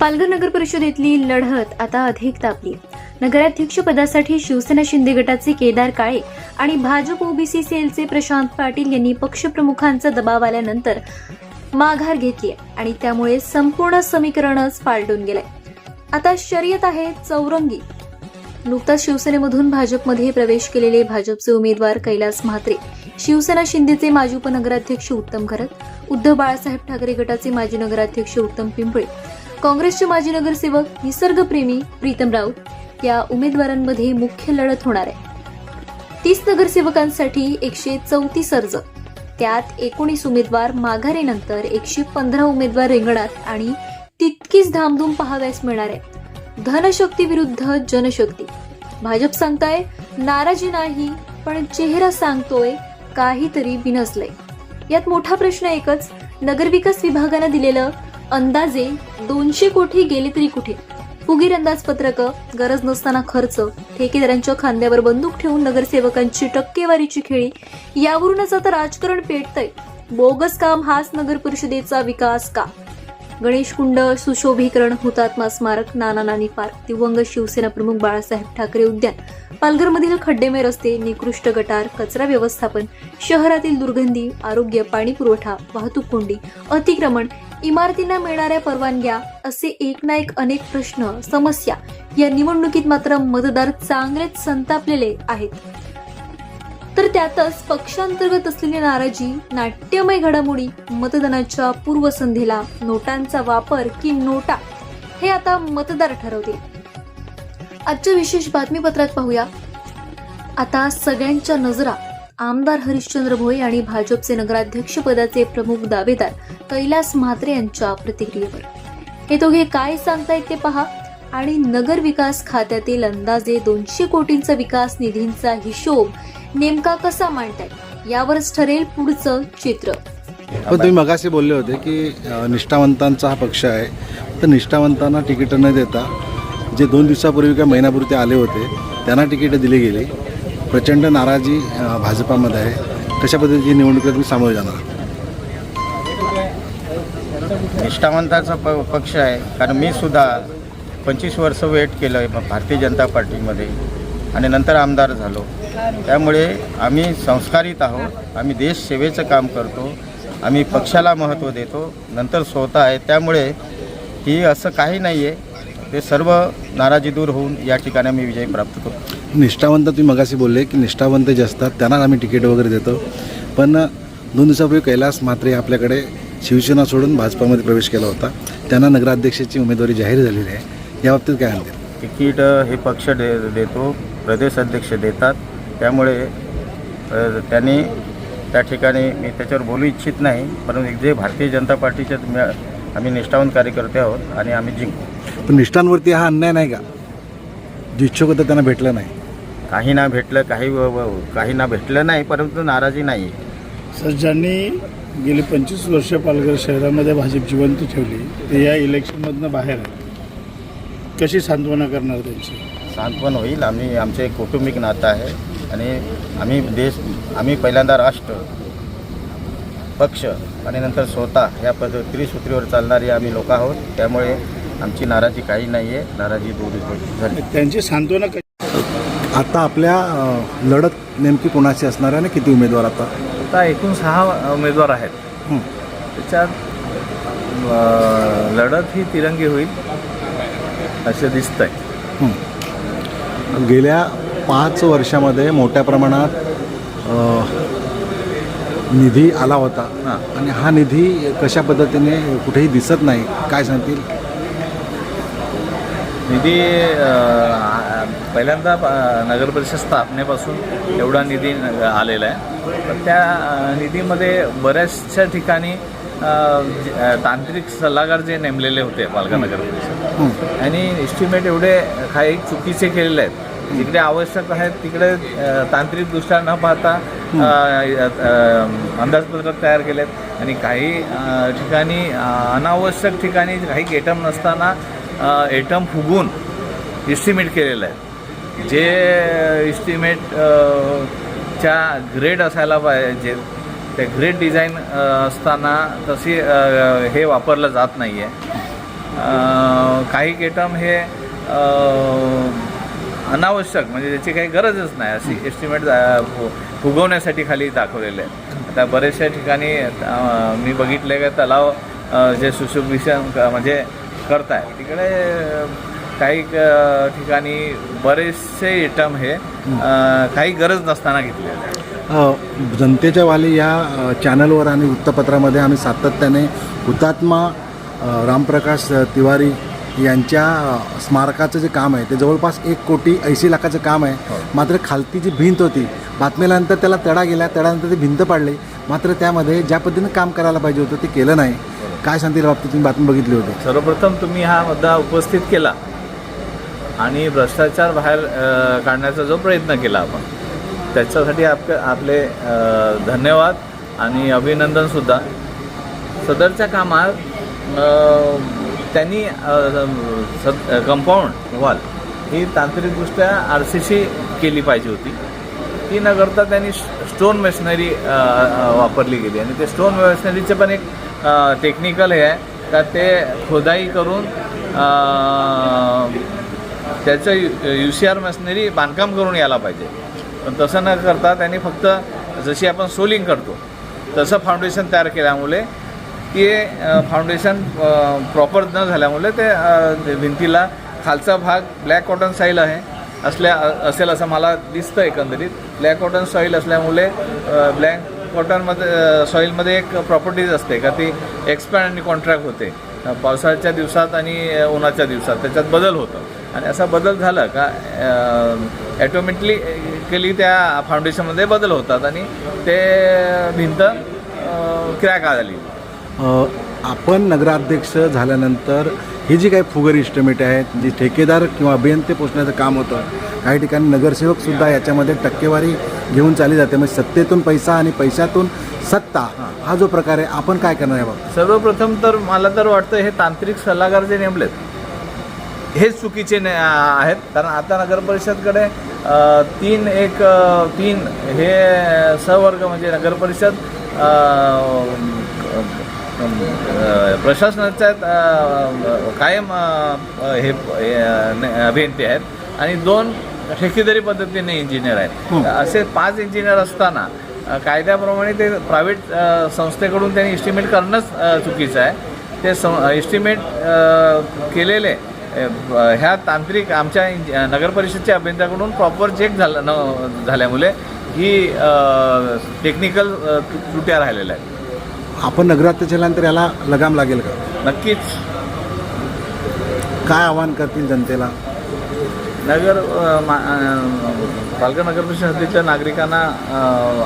पालघर नगर परिषदेतली लढत आता अधिक तापली. नगराध्यक्ष पदासाठी शिवसेना शिंदे गटाचे केदार काळे आणि भाजप ओबीसी सेलचे प्रशांत पाटील यांनी पक्षप्रमुखांचा दबाव आल्यानंतर माघार घेतली आणि त्यामुळे संपूर्ण समीकरणच पालटून गेलंय. आता शर्यत आहे चौरंगी. नुकताच शिवसेनेमधून भाजपमध्ये प्रवेश केलेले भाजपचे उमेदवार कैलास म्हात्रे शिवसेना शिंदेचे माजी उपनगराध्यक्ष उत्तम खरत उद्धव बाळासाहेब ठाकरे गटाचे माजी नगराध्यक्ष उत्तम पिंपळे काँग्रेसचे माजी नगरसेवक निसर्गप्रेमी प्रीतम राऊत या उमेदवारांमध्ये मुख्य लढत होणार आहे. तीस नगरसेवकांसाठी एकशे चौतीस अर्ज. त्यात एकोणीस उमेदवार माघारीनंतर एकशे पंधरा उमेदवार रिंगणात आणि तितकीच धामधूम पाहाव्यास मिळणार आहे. धनशक्ती विरुद्ध जनशक्ती. भाजप सांगताय नाराजी नाही पण चेहरा सांगतोय काहीतरी बिनसलंय यात मोठा प्रश्न एकच नगरविकास विभागानं दिलेलं अंदाजे दोनशे कोटी गेले तरी कुठे? फुगीर अंदाजपत्रक गरज नसताना खर्च ठेकेदारांच्या खांद्यावर बंदूक ठेवून नगरसेवकांची टक्केवारीची खेळी यावरूनच आता राजकारण पेटतंय. बोगस काम हाच नगर परिषदेचा विकास का? गणेश कुंड सुशोभीकरण हुतात्मा स्मारक नाना नानी पार्क दिवंग शिवसेना प्रमुख बाळासाहेब ठाकरे उद्यान. पालघरमधील खड्डेमय रस्ते निकृष्ट गटार कचरा व्यवस्थापन शहरातील दुर्गंधी आरोग्य पाणी पुरवठा वाहतूक कोंडी अतिक्रमण इमारतींना मिळणाऱ्या परवानग्या असे एक ना एक अनेक प्रश्न समस्या या निवडणुकीत मात्र मतदार चांगलेच संतापलेले आहेत. तर त्यातच पक्षांतर्गत असलेली नाराजी नाट्यमय घडामोडी मतदानाच्या पूर्वसंध्येला नोटांचा वापर की नोटा हे आता मतदार ठरवतील. आजच्या विशेष बातमीपत्रात पाहूया. आता सगळ्यांच्या नजरा आमदार हरिश्चंद्र भोये आणि भाजपचे नगराध्यक्ष पदाचे प्रमुख दावेदार कैलास म्हात्रे यांच्या प्रतिक्रियेवर. हे दोघे काय सांगतायत ते पहा. आणि नगर विकास खात्यातील अंदाजे दोनशे कोटींचा विकास निधींचा हिशोब नेमका कसा मांडतायत? यावरच ठरेल पुढचं चित्र. पण तुम्ही मगाशी बोलले होते की निष्ठावंतांचा हा पक्ष आहे. तर निष्ठावंतांना तिकीट न देता जे दोन दिवसापूर्वी किंवा महिन्यापूर्वी ते आले होते त्यांना तिकीटं दिली गेली. प्रचंड नाराजी भाजपामध्ये आहे. कशा पद्धतीची निवडणुकीत तुम्ही सामोरे जाणार? निष्ठावंताचा प पक्ष आहे. कारण मी सुद्धा पंचवीस वर्ष वेट केलं आहे भारतीय जनता पार्टीमध्ये आणि नंतर आमदार झालो. त्यामुळे आम्ही संस्कारित आहोत. आम्ही देशसेवेचं काम करतो. आम्ही पक्षाला महत्त्व देतो. नंतर स्वतः आहे. त्यामुळे ही असं काही नाही आहे ते सर्व नाराजी दूर होऊन या ठिकाणी मी विजय प्राप्त करतो. निष्ठावंत तुम्ही मगाशी बोलले की निष्ठावंत जे असतात त्यांना आम्ही तिकीट वगैरे देतो. पण दोन दिवसापूर्वी कैलास म्हात्रे आपल्याकडे शिवसेना सोडून भाजपामध्ये प्रवेश केला होता. त्यांना नगराध्यक्षाची उमेदवारी जाहीर झालेली आहे. याबाबतीत काय म्हणतील तिकीट हे पक्ष दे देतो प्रदेश अध्यक्ष देतात. त्यामुळे त्यांनी त्या ठिकाणी मी त्याच्यावर बोलू इच्छित नाही परंतु जे भारतीय जनता पार्टीचे आम्ही निष्ठावंत कार्यकर्ते आहोत आणि आम्ही जिंकू. पण निष्ठांवरती हा अन्याय नाही का? जे इच्छुक होतं त्यांना भेटलं नाही. काही ना भेटलं काही काही ना भेटलं नाही परंतु नाराजी नाही. आहे सर ज्यांनी गेली पंचवीस वर्ष पालघर शहरामध्ये भाजप जिवंत ठेवली ते या इलेक्शनमधनं बाहेर कशी सांत्वना करणार त्यांची? सांत्वन होईल. आम्ही आमचे एक कौटुंबिक नातं आहे आणि आम्ही देश आम्ही पहिल्यांदा राष्ट्र पक्ष आणि नंतर स्वतः या पद त्रिसूत्रीवर चालणारे आम्ही लोक आहोत. त्यामुळे आमची नाराजी काही नाही आहे नाराजी दूर झाली त्यांची सांत्वना आता आपल्या लढत नेमकी कोणाची असणार आहे आणि किती उमेदवार आता आता एकूण सहा उमेदवार आहेत. त्याच्यात लढत ही तिरंगी होईल असं दिसतंय हं. गेल्या पाच वर्षामध्ये मोठ्या प्रमाणात निधी आला होता. आणि हा निधी कशा पद्धतीने कुठेही दिसत नाही काय सांगतील निधी पहिल्यांदा अ, नगरपरिषद स्थापनेपासून एवढा निधी आलेला आहे. पण त्या निधीमध्ये बऱ्याचशा ठिकाणी तांत्रिक सल्लागार जे नेमलेले होते पालघर नगर परिषद. आणि एस्टिमेट एवढे काही चुकीचे केलेले आहेत. जिकडे आवश्यक आहेत तिकडे तांत्रिकदृष्ट्या न पाहता अंदाजपत्रक तयार केलेत. आणि काही ठिकाणी अनावश्यक ठिकाणी काही गेटम नसताना एटम फुगून इस्टिमेट केलेलं आहे. जे इस्टिमेट च्या ग्रेड असायला पाहिजे ते ग्रेड डिझाईन असताना तशी हे वापरलं जात नाही आहे काही केटम हे अनावश्यक म्हणजे त्याची काही गरजच नाही अशी एस्टिमेट फुगवण्यासाठी खाली दाखवलेले आहे आता बरेचशा ठिकाणी मी बघितले का तलाव जे सुशोभिषण क- म्हणजे करताय. तिकडे काही ठिकाणी बरेचसे आयटम हे काही गरज नसताना घेतलेले अ, जनतेच्या वाली या चॅनलवर आणि वृत्तपत्रामध्ये आम्ही सातत्याने हुतात्मा रामप्रकाश तिवारी यांच्या स्मारकाचं जे काम आहे ते जवळपास एक कोटी ऐंशी लाखाचं काम आहे. मात्र खालती जी भिंत होती बातमील्यानंतर त्याला तडा गेला तडानंतर ती भिंत पाडली. मात्र त्यामध्ये ज्या पद्धतीनं काम करायला पाहिजे होतं ते केलं नाही. काय सांगतील बाबतीत? तुम्ही बातमी बघितली होती. सर्वप्रथम तुम्ही हा मुद्दा उपस्थित केला आणि भ्रष्टाचार बाहेर काढण्याचा जो प्रयत्न केला आपण त्याच्यासाठी आप आपले धन्यवाद आणि अभिनंदनसुद्धा सदरच्या कामात त्यांनी सद कंपाऊंड वॉल ही तांत्रिकदृष्ट्या आर सी सी केली पाहिजे होती. ती न करता त्यांनी स्टोन मेशनरी वापरली गेली आणि ते स्टोन मेशनरीचे पण एक टेक्निकल हे आहे. का ते खोदाई करून त्याचं यू सी आर मशिनरी बांधकाम करून यायला पाहिजे. पण तसं न करता त्यांनी फक्त जशी आपण सोलिंग करतो तसं फाउंडेशन तयार केल्यामुळे ते फाउंडेशन प्रॉपर न झाल्यामुळे ते ते भिंतीला खालचा भाग ब्लॅक कॉटन साईल आहे. असल्या असेल असं मला दिसतं एकंदरीत. ब्लॅक कॉटन सॉईल असल्यामुळे ब्लॅक कॉटनमध्ये सॉईलमध्ये एक प्रॉपर्टीज असते का ती एक्सपॅन्ड आणि कॉन्ट्रॅक्ट होते. पावसाळ्याच्या दिवसात आणि उन्हाच्या दिवसात. त्याच्यात बदल होतो. आणि असा बदल झाला का ॲटोमॅटिकली केली त्या फाउंडेशनमध्ये बदल होतात आणि ते भिंत क्रॅक आली. आपण नगराध्यक्ष झाल्यानंतर ही जी काही फुगर इस्टिमेट आहेत जी ठेकेदार किंवा अभियंते पोचण्याचं काम होतं काही ठिकाणी नगरसेवकसुद्धा याच्यामध्ये टक्केवारी घेऊन चालली जाते. म्हणजे सत्तेतून पैसा आणि पैशातून सत्ता हा जो प्रकार आहे आपण काय करणार आहे बाबा सर्वप्रथम तर मला तर वाटतं हे तांत्रिक सल्लागार जे नेमलेत हेच चुकीचे ने आहेत. कारण आता नगर परिषदकडे तीन एक तीन हे सवर्ग म्हणजे नगर परिषद प्रशासनाच्या कायम हे अभियंते आहेत. आणि दोन ठेकेदारी पद्धतीने इंजिनियर आहेत. असे पाच इंजिनियर असताना कायद्याप्रमाणे ते प्रायव्हेट संस्थेकडून त्यांनी इस्टिमेट करणंच चुकीचं आहे. ते सं इस्टिमेट केलेले ह्या तांत्रिक आमच्या नगर परिषदच्या अभियंत्याकडून प्रॉपर चेक झालं न झाल्यामुळे ही टेक्निकल त्रुट्या राहिलेल्या आहेत. आपण नगराध्यक्ष झाल्यानंतर याला लगाम लागेल का? नक्कीच. काय आवाहन करतील जनतेला? नगर मा- पालघर नगर परिषद हद्दीतल्या नागरिकांना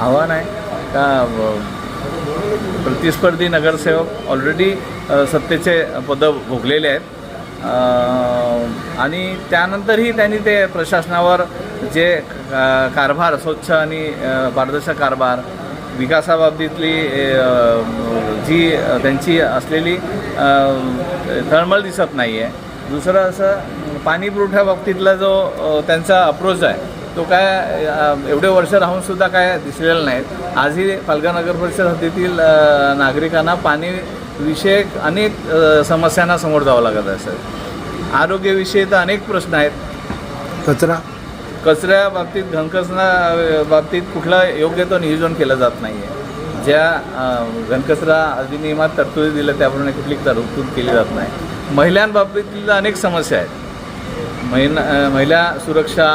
आव्हान आहे का प्रतिस्पर्धी नगरसेवक ऑलरेडी सत्तेचे पदं भोगलेले आहेत. आणि त्यानंतरही त्यांनी ते प्रशासनावर जे कारभार स्वच्छ आणि पारदर्शक कारभार विकासाबाबतीतली जी त्यांची असलेली तळमळ दिसत नाही आहे दुसरं असं पाणी पुरवठ्या बाबतीतला जो त्यांचा अप्रोच आहे तो काय एवढे वर्ष राहूनसुद्धा काय दिसलेला नाही. आजही पालघर नगर परिषद हद्दीतील नागरिकांना पाणी विषयक अनेक समस्यांना समोर जावं लागत असेल आरोग्यविषयी तर अनेक प्रश्न आहेत. कचरा? कचऱ्या बाबतीत घनकचरा बाबतीत कुठला योग्य तो नियोजन केलं जात नाही आहे ज्या घनकचरा अधिनियमात तरतुदी दिल्या त्याप्रमाणे कुठली तरतूद केली जात नाही. महिलांबाबतीत अनेक समस्या आहेत. महिला महिला सुरक्षा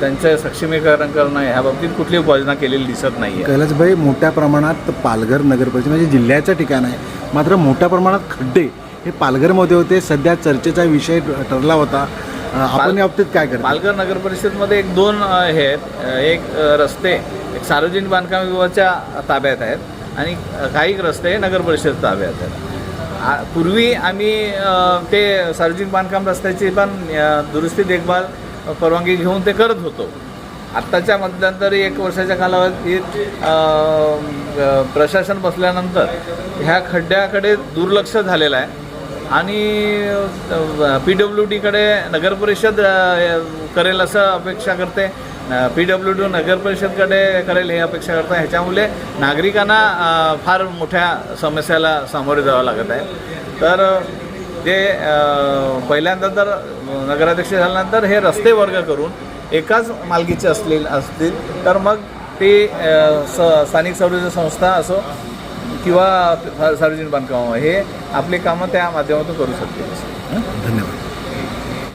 त्यांचं सक्षमीकरण करणं ह्या बाबतीत कुठली उपाययोजना केलेली दिसत नाही आहे कैलासभाई मोठ्या प्रमाणात पालघर नगर परिषद म्हणजे जिल्ह्याचं ठिकाण आहे. मात्र मोठ्या प्रमाणात खड्डे हे पालघरमध्ये होते. सध्या चर्चेचा विषय ठरला होता. आपण या बाबतीत काय करता? पालघर नगर परिषदमध्ये एक दोन हे आहेत. एक रस्ते एक सार्वजनिक बांधकाम विभागाच्या ताब्यात आहेत आणि काही रस्ते नगर परिषद ताब्यात आहेत. आ- पूर्वी आम्ही ते सार्वजनिक बांधकाम रस्त्याची पण दुरुस्ती देखभाल परवानगी घेऊन ते करत होतो. आत्ताच्या मध्यंतरी एक वर्षाच्या कालावधीत प्रशासन बसल्यानंतर ह्या खड्ड्याकडे दुर्लक्ष झालेलं आहे. आणि पी डब्ल्यू डीकडे नगरपरिषद करेल असं अपेक्षा करते. पी डब्ल्यू डी नगर परिषदकडे करेल हे अपेक्षा करते ह्याच्यामुळे नागरिकांना फार मोठ्या समस्याला सामोरे जावं लागत आहे. तर ते पहिल्यांदा तर नगराध्यक्ष झाल्यानंतर हे रस्ते वर्ग करून एकाच मालकीचे असलेले असतील तर मग ते स स्थानिक सर्वोच्च संस्था असो किंवा सार्वजनिक बांधकाम हे आपली कामं त्या माध्यमातून करू शकतील. धन्यवाद.